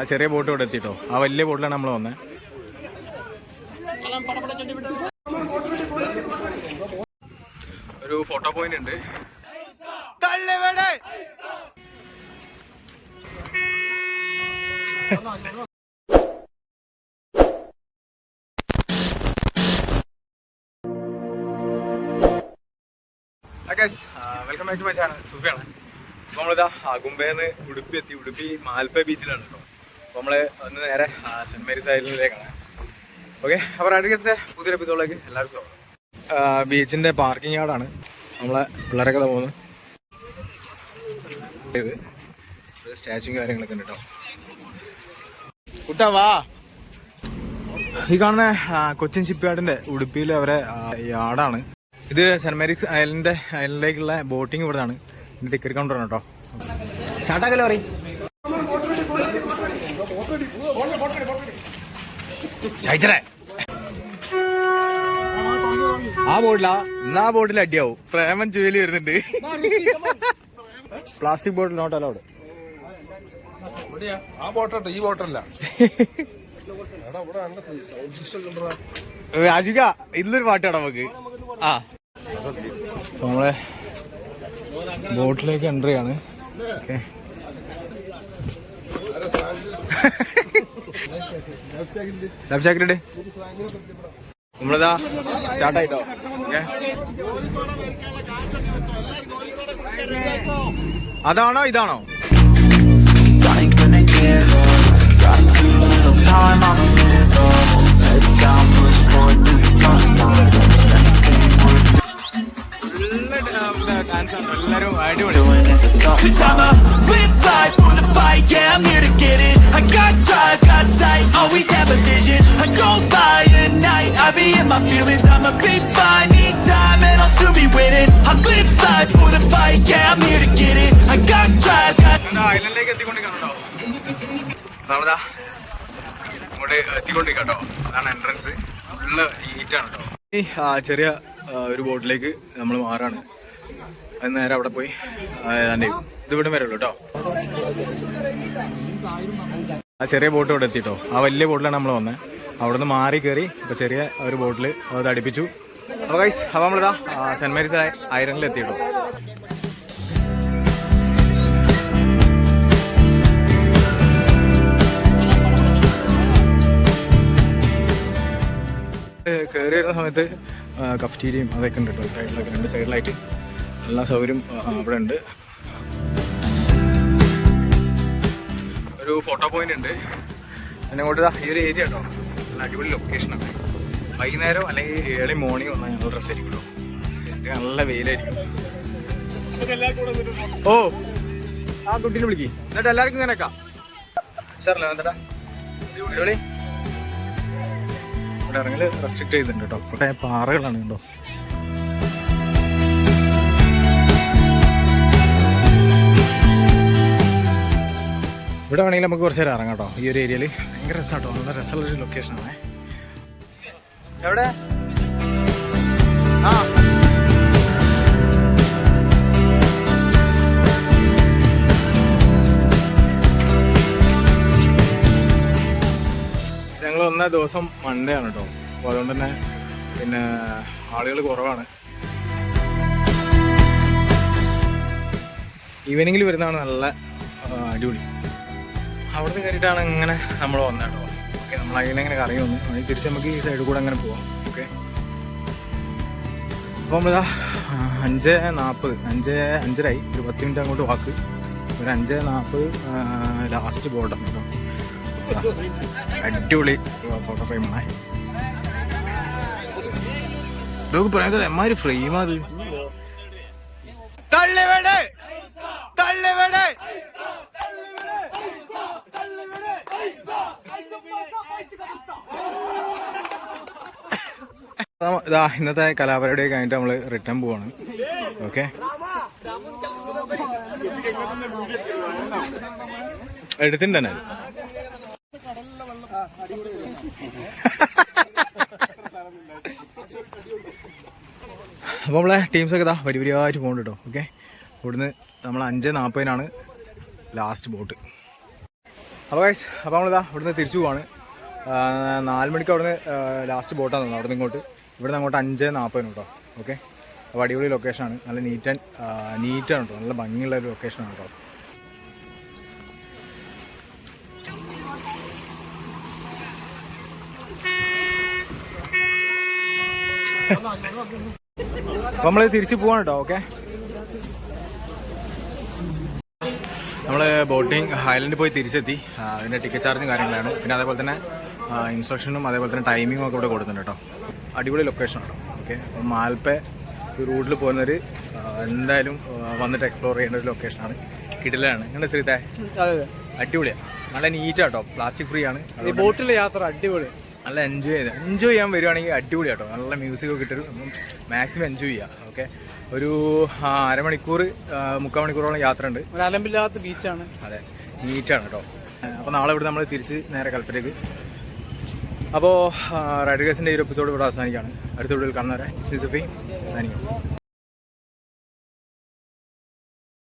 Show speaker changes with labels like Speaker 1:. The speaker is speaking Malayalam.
Speaker 1: ആ ചെറിയ ബോട്ട് ഇവിടെ എത്തിട്ടോ. ആ വലിയ ബോട്ടിലാണ് നമ്മൾ വന്നത് ഒരു ഫോട്ടോ പോയിന്റ് ഉണ്ട്. Welcome back to my channel സുഫിയാണ്. നമ്മളിതാ അകുമ്പേന്ന് ഉടുപ്പി എത്തി ഉടുപ്പി മാൽപ്പ ബീച്ചിലാണ് കേട്ടോ. അപ്പോൾ നമ്മൾ ഒന്ന് നേരെ സെന്റ് സെന്റ് മേരീസ് ഐലൻഡിലേക്കാണ്. ഓക്കെ അപ്പോൾ റാഡിക്കസിന്റെ പുതിയൊരു എപ്പിസോഡിലേക്ക് എല്ലാവർക്കും സ്വാഗതം. ബീച്ചിന്റെ പാർക്കിംഗ് യാർഡാണ് നമ്മളെ പിള്ളേരൊക്കെ പോകുന്നത്. പോകുന്നു ഇത് സ്റ്റാച്ചും കാര്യങ്ങളൊക്കെ ഉണ്ട് കേട്ടോ. കുട്ടാ വാ. ഈ കാണുന്ന കൊച്ചിൻ ഷിപ്പ് യാർഡിന്റെ ഉടുപ്പിയിലെ അവരെ യാർഡാണ്. ഇത് സെന്റ് മേരീസ് ഐലൻഡിന്റെ ഐലൻഡിലേക്കുള്ള ബോട്ടിംഗ് ഇവിടെയാണ് ടിക്കറ്റ് കൗണ്ടർ ആണ് കേട്ടോ. സ്റ്റാർട്ടാക്കല്ലോ പറയും ചായച്ചറേ ആ ബോട്ടിലാ? എന്നാ ആ ബോട്ടിൽ അടിയാവും. പ്രേമൻ ജുവലി വരുന്നുണ്ട്. Plastic bottle not allowed.
Speaker 2: ആ ഈ ബോട്ടല്ല എടാ ഇവിടെ സൗണ്ട് സിസ്റ്റം കണ്ടടാ
Speaker 1: രാജിക ഇന്നൊരു പാട്ടാണ് നമുക്ക്. ആ. നമ്മളെ ബോട്ടിലേക്ക് എൻട്രി ആണ് ഓക്കെ. നമ്മളിതാ സ്റ്റാർട്ട് ആയിട്ടോ ഓക്കെ അതാണോ ഇതാണോ?
Speaker 3: Doing I'm a Cause live life for the fight, yeah, I'm here to get it I got drive, got sight, always have a vision I go by at night, I be in my feelings I'm a be fine, need time, and I'll soon be winning I live life for the fight, yeah, I'm here to get it I got drive, got
Speaker 1: ഐലൻഡിലേക്ക് എത്തിക്കൊണ്ടിരിക്കണോ നമ്മളതാ ഇങ്ങോട്ട് എത്തിക്കൊണ്ടിരിക്കട്ടോ അതാണ് എൻട്രൻസ് ഫുള്ള് ഈറ്റാണ് കേട്ടോ ഈ ചെറിയ ഒരു ബോട്ടിലേക്ക് നമ്മൾ മാറാണ് അത് നേരെ അവിടെ പോയി. ആ, ഏതാണ്ട് ഇത് ഇവിടെ വരെ കേട്ടോ ആ ചെറിയ ബോട്ട് ഇവിടെ എത്തിട്ടോ. ആ വലിയ ബോട്ടിലാണ് നമ്മൾ വന്നത് അവിടെ നിന്ന് മാറി കയറി ഇപ്പോൾ ചെറിയ ഒരു ബോട്ടിൽ അത് അടുപ്പിച്ചു. അപ്പോൾ ഗൈസ് അപ്പോൾ നമ്മളിതാ സെന്റ് മേരീസ് ഐറനിൽ എത്തിട്ടോ. കയറി വരുന്ന സമയത്ത് കഫ്റ്റീരിയും അതൊക്കെ ഉണ്ട് കേട്ടോ സൈഡിലൊക്കെ രണ്ട് സൈഡിലായിട്ട് എല്ലാ സൗകര്യം അവിടെ ഉണ്ട് ഒരു ഫോട്ടോ പോയിന്റ് ഉണ്ട്. പിന്നെ അങ്ങോട്ട് ഈ ഒരു ഏരിയ കേട്ടോ നല്ല അടിപൊളി ലൊക്കേഷനാണ് വൈകുന്നേരം അല്ലെങ്കിൽ ഏർലി മോർണിംഗ് വന്നാൽ ഞങ്ങൾ ഡ്രസ്സ് ആയിരിക്കും നല്ല വെയിലായിരിക്കും. ഓ ആ കുട്ടീനെ വിളിക്ക്. എന്നിട്ട് എല്ലാവർക്കും ഇങ്ങനെ സാറല്ലേ എന്താ ഇവിടെ ഇറങ്ങൽ റെസ്ട്രിക്ട് ചെയ്തിട്ടുണ്ട് കേട്ടോ ഇവിടെ പാറകളാണ് കേട്ടോ ഇവിടെ വേണമെങ്കിൽ നമുക്ക് കുറച്ച് നേരം ഇറങ്ങാം കേട്ടോ ഈ ഒരു ഏരിയയിൽ ഭയങ്കര രസമാട്ടോ നല്ല രസമുള്ള ഒരു ലൊക്കേഷനാണ് എവിടെ? ആ. ഞങ്ങൾ വന്ന ദിവസം മൺഡേ ആണ് കേട്ടോ. അപ്പോൾ അതുകൊണ്ട് തന്നെ പിന്നെ ആളുകൾ കുറവാണ്. ഈവനിങ്ങിൽ വരുന്നതാണ് നല്ല അടിപൊളി. അവിടെ നിന്ന് കയറിയിട്ടാണ് ഇങ്ങനെ നമ്മൾ വന്നത് കേട്ടോ. ഓക്കെ നമ്മൾ അതിലിങ്ങനെ കറി വന്നു. അതിന് തിരിച്ച് നമുക്ക് ഈ സൈഡിൽ കൂടെ അങ്ങനെ പോവാം. ഓക്കെ അപ്പോൾ നമ്മളിതാ അഞ്ച് നാൽപ്പത് അഞ്ച് അഞ്ചരായി. ഒരു പത്ത് മിനിറ്റ് അങ്ങോട്ട് വാക്ക്. ഒരു അഞ്ച് നാൽപ്പത് ലാസ്റ്റ് ബോർഡർ കേട്ടോ. അടിപൊളി ഫോട്ടോ ഫ്രെയിമാണ് ഇതൊക്കെ പറയാൻ എമ്മാതിരി ഫ്രെയിമാ അത്. ഇതാ ഇന്നത്തെ കലാപരിപാടി കഴിഞ്ഞിട്ട് നമ്മൾ റിട്ടേൺ പോവാണ്. ഓക്കെ എടുത്തിട്ടുണ്ട് അപ്പൊ നമ്മളെ ടീംസൊക്കെ ഇതാ വരി വരിയായിട്ട് പോകുന്നുണ്ട് കേട്ടോ ഓക്കെ ഇവിടുന്ന് നമ്മൾ അഞ്ച് നാൽപ്പതിനാണ് ലാസ്റ്റ് ബോട്ട് അപ്പോൾ ഗൈസ് അപ്പോൾ നമ്മളിതാ ഇവിടുന്ന് തിരിച്ചു പോവാണ്. നാല് മണിക്ക് അവിടുന്ന് ലാസ്റ്റ് ബോട്ടാണ് അവിടുന്ന് ഇങ്ങോട്ട്. ഇവിടുന്ന് അങ്ങോട്ട് അഞ്ച് നാൽപ്പതിന് കേട്ടോ. ഓക്കെ അപ്പോൾ അടിപൊളി ലൊക്കേഷനാണ് നല്ല നീറ്റ് ആൻഡ് നീറ്റാണ് കേട്ടോ. നല്ല ഭംഗിയുള്ള ഒരു ലൊക്കേഷനാണ് കേട്ടോ. അപ്പം നമ്മൾ തിരിച്ചു പോവാണ് കേട്ടോ. ഓക്കെ നമ്മൾ ബോട്ടിങ് ഹൈലൻഡിൽ പോയി തിരിച്ചെത്തി. അതിന്റെ ടിക്കറ്റ് ചാർജും കാര്യങ്ങളാണ്. പിന്നെ അതേപോലെ തന്നെ ഇൻസ്ട്രക്ഷനും അതേപോലെ തന്നെ ടൈമിങ്ങും ഒക്കെ ഇവിടെ കൊടുക്കുന്നുണ്ട് കേട്ടോ. അടിപൊളി ലൊക്കേഷൻ കേട്ടോ ഓക്കെ അപ്പം മാൽപ്പെ ഈ റൂട്ടിൽ പോകുന്നവർ എന്തായാലും വന്നിട്ട് എക്സ്പ്ലോർ ചെയ്യേണ്ട ഒരു ലൊക്കേഷനാണ് കിടിലാണ്
Speaker 4: എങ്ങനെ ശ്രീത
Speaker 1: അടിപൊളിയാണ് നല്ല നീറ്റാട്ടോ പ്ലാസ്റ്റിക് ഫ്രീ ആണ്.
Speaker 4: ബോട്ടിലെ യാത്ര അടിപൊളി.
Speaker 1: നല്ല എൻജോയ് ചെയ്ത്. എൻജോയ് ചെയ്യാൻ വരുവാണെങ്കിൽ അടിപൊളി കേട്ടോ നല്ല മ്യൂസിക് ഒക്കെ ഇട്ടൊരു മാക്സിമം എൻജോയ് ചെയ്യുക ഓക്കെ ഒരു അരമണിക്കൂർ മുക്കാൽ മണിക്കൂറോളം യാത്ര ഉണ്ട്.
Speaker 4: അലമ്പില്ലാത്ത ബീച്ചാണ്
Speaker 1: അതെ. നീറ്റാണ് കേട്ടോ അപ്പോൾ നാളെ ഇവിടെ നമ്മൾ തിരിച്ച് നേരെ കൽപ്പറ്റയ്ക്ക് അപ്പോൾ റൈഡർ ഗേസിന്റെ ഈ ഒരു എപ്പിസോഡ് ഇവിടെ അവസാനിക്കുകയാണ്. അടുത്ത വീഡിയോയിൽ കാണുന്നവരെ സിസഫി സാനിക്കും